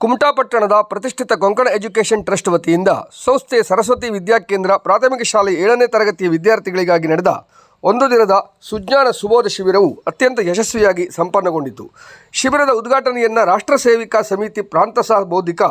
ಕುಮಟಾ ಪಟ್ಟಣದ ಪ್ರತಿಷ್ಠಿತ Konkan education trust ವತಿಯಿಂದ ಸಂಸ್ಥೆ ಸರಸ್ವತಿ ವಿದ್ಯಾಕೇಂದ್ರ ಪ್ರಾಥಮಿಕ ಶಾಲೆ ಏಳನೇ ತರಗತಿಯ ವಿದ್ಯಾರ್ಥಿಗಳಿಗಾಗಿ ನಡೆದ ಒಂದು ದಿನದ ಸುಜ್ಞಾನ ಸುಬೋಧ ಶಿಬಿರವು ಅತ್ಯಂತ ಯಶಸ್ವಿಯಾಗಿ ಸಂಪನ್ನಗೊಂಡಿತು. ಶಿಬಿರದ ಉದ್ಘಾಟನೆಯನ್ನು ರಾಷ್ಟ್ರ ಸೇವಿಕಾ ಸಮಿತಿ ಪ್ರಾಂತ ಸಹ ಬೌದ್ಧಿಕ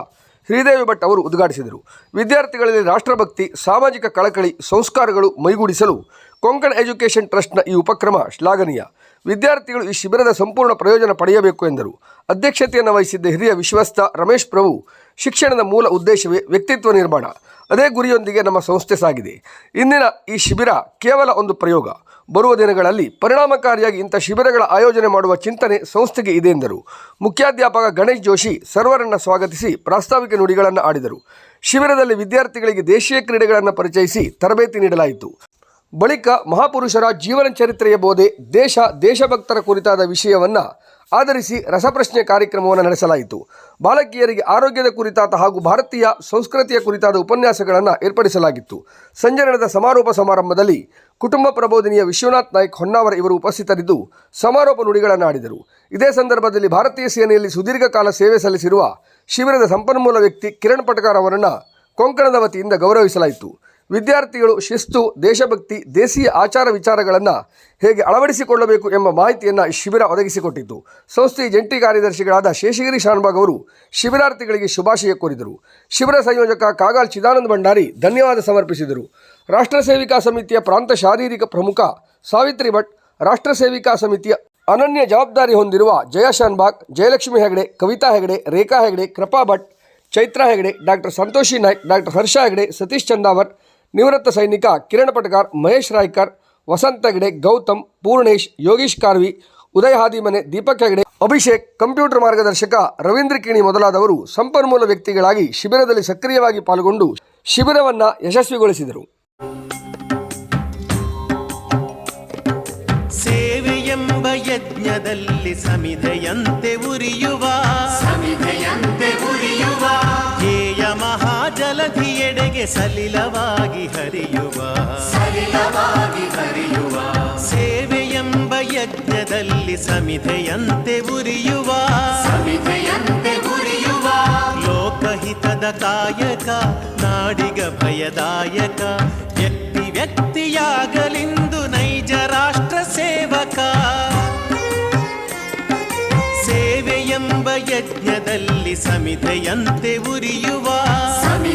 ಶ್ರೀದೇವಿ ಭಟ್ ಅವರು ಉದ್ಘಾಟಿಸಿದರು. ವಿದ್ಯಾರ್ಥಿಗಳಲ್ಲಿ ರಾಷ್ಟ್ರಭಕ್ತಿ, ಸಾಮಾಜಿಕ ಕಳಕಳಿ, ಸಂಸ್ಕಾರಗಳು ಮೈಗೂಡಿಸಲು ಕೊಂಕಣ ಎಜುಕೇಷನ್ ಟ್ರಸ್ಟ್ನ ಈ ಉಪಕ್ರಮ ಶ್ಲಾಘನೀಯ. ವಿದ್ಯಾರ್ಥಿಗಳು ಈ ಶಿಬಿರದ ಸಂಪೂರ್ಣ ಪ್ರಯೋಜನ ಪಡೆಯಬೇಕು ಎಂದರು. ಅಧ್ಯಕ್ಷತೆಯನ್ನು ವಹಿಸಿದ್ದ ಹಿರಿಯ ವಿಶ್ವಸ್ಥ ರಮೇಶ್ ಪ್ರಭು, ಶಿಕ್ಷಣದ ಮೂಲ ಉದ್ದೇಶವೇ ವ್ಯಕ್ತಿತ್ವ ನಿರ್ಮಾಣ. ಅದೇ ಗುರಿಯೊಂದಿಗೆ ನಮ್ಮ ಸಂಸ್ಥೆ ಸಾಗಿದೆ. ಇಂದಿನ ಈ ಶಿಬಿರ ಕೇವಲ ಒಂದು ಪ್ರಯೋಗ. ಬರುವ ದಿನಗಳಲ್ಲಿ ಪರಿಣಾಮಕಾರಿಯಾಗಿ ಇಂಥ ಶಿಬಿರಗಳ ಆಯೋಜನೆ ಮಾಡುವ ಚಿಂತನೆ ಸಂಸ್ಥೆಗೆ ಇದೆ ಎಂದರು. ಮುಖ್ಯಾಧ್ಯಾಪಕ ಗಣೇಶ್ ಜೋಶಿ ಸರ್ವರನ್ನು ಸ್ವಾಗತಿಸಿ ಪ್ರಾಸ್ತಾವಿಕ ನುಡಿಗಳನ್ನು ಆಡಿದರು. ಶಿಬಿರದಲ್ಲಿ ವಿದ್ಯಾರ್ಥಿಗಳಿಗೆ ದೇಶೀಯ ಕ್ರೀಡೆಗಳನ್ನು ಪರಿಚಯಿಸಿ ತರಬೇತಿ ನೀಡಲಾಯಿತು. ಬಳಿಕ ಮಹಾಪುರುಷರ ಜೀವನ ಚರಿತ್ರೆಯ ಬೋಧೆ ದೇಶ ದೇಶಭಕ್ತರ ಕುರಿತಾದ ವಿಷಯವನ್ನು ಆಧರಿಸಿ ರಸಪ್ರಶ್ನೆ ಕಾರ್ಯಕ್ರಮವನ್ನು ನಡೆಸಲಾಯಿತು. ಬಾಲಕಿಯರಿಗೆ ಆರೋಗ್ಯದ ಕುರಿತಾದ ಹಾಗೂ ಭಾರತೀಯ ಸಂಸ್ಕೃತಿಯ ಕುರಿತಾದ ಉಪನ್ಯಾಸಗಳನ್ನು ಏರ್ಪಡಿಸಲಾಗಿತ್ತು. ಸಂಜೆ ನಡೆದ ಸಮಾರೋಪ ಸಮಾರಂಭದಲ್ಲಿ ಕುಟುಂಬ ಪ್ರಬೋಧಿನಿಯ ವಿಶ್ವನಾಥ್ ನಾಯ್ಕ್ ಹೊನ್ನಾವರ ಇವರು ಉಪಸ್ಥಿತರಿದ್ದು ಸಮಾರೋಪ ನುಡಿಗಳನ್ನು ಆಡಿದರು ಇದೇ ಸಂದರ್ಭದಲ್ಲಿ ಭಾರತೀಯ ಸೇನೆಯಲ್ಲಿ ಸುದೀರ್ಘ ಕಾಲ ಸೇವೆ ಸಲ್ಲಿಸಿರುವ ಶಿಬಿರದ ಸಂಪನ್ಮೂಲ ವ್ಯಕ್ತಿ ಕಿರಣ್ ಪಟಕಾರ್ ಅವರನ್ನು ಕೊಂಕಣದ ವತಿಯಿಂದ ಗೌರವಿಸಲಾಯಿತು. ವಿದ್ಯಾರ್ಥಿಗಳು, ಶಿಸ್ತು, ದೇಶಭಕ್ತಿ, ದೇಶೀಯ ಆಚಾರ ವಿಚಾರಗಳನ್ನು ಹೇಗೆ ಅಳವಡಿಸಿಕೊಳ್ಳಬೇಕು ಎಂಬ ಮಾಹಿತಿಯನ್ನು ಶಿಬಿರ ಒದಗಿಸಿಕೊಟ್ಟಿದ್ದು. ಸಂಸ್ಥೆಯ ಜಂಟಿ ಕಾರ್ಯದರ್ಶಿಗಳಾದ ಶೇಷಗಿರಿ ಶಾನ್ಬಾಗ್ ಅವರು ಶಿಬಿರಾರ್ಥಿಗಳಿಗೆ ಶುಭಾಶಯ ಕೋರಿದರು. ಶಿಬಿರ ಸಂಯೋಜಕ ಕಾಗಾಲ್ ಚಿದಾನಂದ ಭಂಡಾರಿ ಧನ್ಯವಾದ ಸಮರ್ಪಿಸಿದರು. ರಾಷ್ಟ್ರ ಸೇವಿಕಾ ಸಮಿತಿಯ ಪ್ರಾಂತ ಶಾರೀರಿಕ ಪ್ರಮುಖ ಸಾವಿತ್ರಿ ಭಟ್, ರಾಷ್ಟ್ರ ಸೇವಿಕಾ ಸಮಿತಿಯ ಅನನ್ಯ ಜವಾಬ್ದಾರಿ ಹೊಂದಿರುವ ಜಯ ಶಾನ್ಬಾಗ್, ಜಯಲಕ್ಷ್ಮಿ ಹೆಗಡೆ, ಕವಿತಾ ಹೆಗಡೆ, ರೇಖಾ ಹೆಗಡೆ, ಕೃಪಾ ಭಟ್, ಚೈತ್ರಾ ಹೆಗಡೆ, ಡಾಕ್ಟರ್ ಸಂತೋಷಿ ನಾಯ್ಕ್, ಡಾಕ್ಟರ್ ಹರ್ಷ ಹೆಗಡೆ, ಸತೀಶ್ ಚಂದಾವರ್ ನಿವೃತ್ತ ಸೈನಿಕ ಕಿರಣ್ ಪಟ್ಕಾರ್ ಮಹೇಶ್ ರಾಯ್ಕರ್, ವಸಂತ ಹೆಗಡೆ ಗೌತಮ್, ಪೂರ್ಣೇಶ್, ಯೋಗೀಶ್ ಕಾರ್ವಿ, ಉದಯ ಹಾದಿಮನೆ, ದೀಪಕ್ ಹೆಗಡೆ, ಅಭಿಷೇಕ್, ಕಂಪ್ಯೂಟರ್ ಮಾರ್ಗದರ್ಶಕ ರವೀಂದ್ರ ಕಿಣಿ ಮೊದಲಾದವರು ಸಂಪನ್ಮೂಲ ವ್ಯಕ್ತಿಗಳಾಗಿ ಶಿಬಿರದಲ್ಲಿ ಸಕ್ರಿಯವಾಗಿ ಪಾಲ್ಗೊಂಡು ಶಿಬಿರವನ್ನು ಯಶಸ್ವಿಗೊಳಿಸಿದರು. ಸೇವೆಯೆಂಬ ಯಜ್ಞದಲ್ಲಿ ಸಮಿಧೆಯಂತೆ ಉರಿಯುವ ಸಲಿಲವಾಗಿ ಹರಿಯುವ ಸಲಿಲವಾಗಿ ಹರಿಯುವ ಸೇವೆಯೆಂಬ ಯಜ್ಞದಲ್ಲಿ ಸಮಿಧೆಯಂತೆ ಉರಿಯುವ ಸಮಿಧೆಯಂತೆ ಉರಿಯುವ ಲೋಕಹಿತದ ಕಾಯಕ ನಾಡಿಗ ಭಯದಾಯಕ ವ್ಯಕ್ತಿ ವ್ಯಕ್ತಿಯಾಗಲಿಂದು ನೈಜ ರಾಷ್ಟ್ರ ಸೇವಕ. ಸೇವೆಯೆಂಬ ಯಜ್ಞದಲ್ಲಿ ಸಮಿತೆಯಂತೆ ಉರಿಯುವ ಸಮಿಧೆಯಂತೆ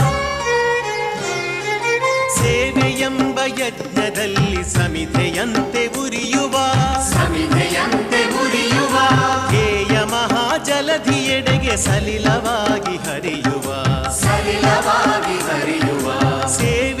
ಯಜ್ಞದಲ್ಲಿ ಸಮಿಧೆಯಂತೆ ಉರಿಯುವ. ಸಮಿಧೆಯಂತೆ ಉರಿಯುವ. ಹೇಯ ಮಹಾಜಲಧಿಯೆಡೆಗೆ ಸಲಿಲವಾಗಿ ಹರಿಯುವ. ಸಲಿಲವಾಗಿ ಹರಿಯುವ. ಸೇವೆಯೆಂಬ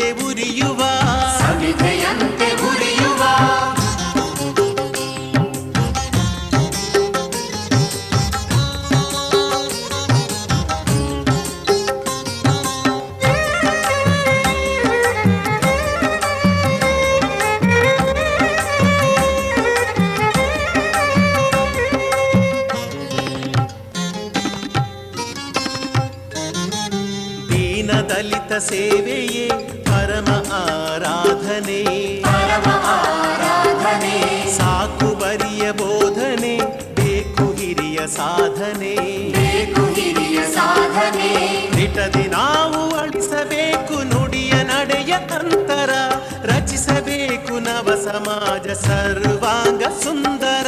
ಸೇವೆಯೇ ಪರಮ ಆರಾಧನೆ. ಪರಮ ಆರಾಧನೆ. ಸಾಕು ಬರಿಯ ಬೋಧನೆ ಬೇಕು ಹಿರಿಯ ಸಾಧನೆ. ಬೇಕು ಹಿರಿಯ ಸಾಧನೆ. ನಿಟದಿ ನಾವು ಅಳಿಸಬೇಕು ನುಡಿಯ ನಡೆಯ ಅಂತರ ರಚಿಸಬೇಕು ನವ ಸಮಾಜ ಸರ್ವಾಂಗ ಸುಂದರ.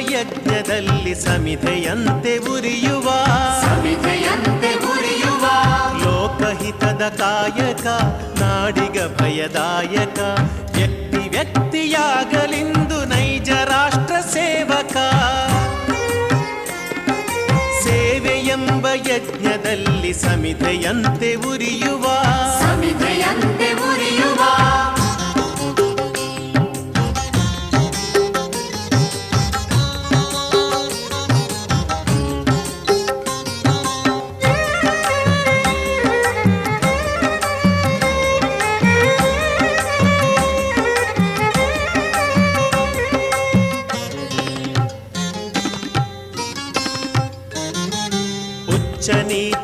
ಯಜ್ಞದಲ್ಲಿ ಸಮಿತೆಯಂತೆ ಉರಿಯುವ. ಉರಿಯುವ. ಲೋಕಹಿತದ ಕಾಯಕ ನಾಡಿಗ ಭಯದಾಯಕ. ವ್ಯಕ್ತಿ ವ್ಯಕ್ತಿಯಾಗಲಿಂದು ನೈಜ ರಾಷ್ಟ್ರ ಸೇವಕ. ಸೇವೆಯೆಂಬ ಯಜ್ಞದಲ್ಲಿ ಸಮಿತೆಯಂತೆ ಉರಿಯುವ.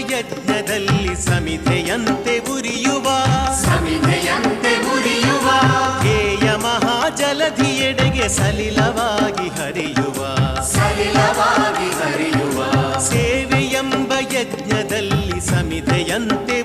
ಯಜ್ಞದಲ್ಲಿ ಸಮಿಧೆಯಂತೆ ಉರಿಯುವ. ಸಮಿಧೆಯಂತೆ ಉರಿಯುವ. ಹೇಯ ಮಹಾಜಲಧಿಯೆಡೆಗೆ ಸಲಿಲವಾಗಿ ಹರಿಯುವ. ಸಲಿಲವಾಗಿ ಹರಿಯುವ. ಸೇವೆಯೆಂಬ ಯಜ್ಞದಲ್ಲಿ ಸಮಿತೆಯಂತೆ ಸಮಿಧೆಯಂತೆ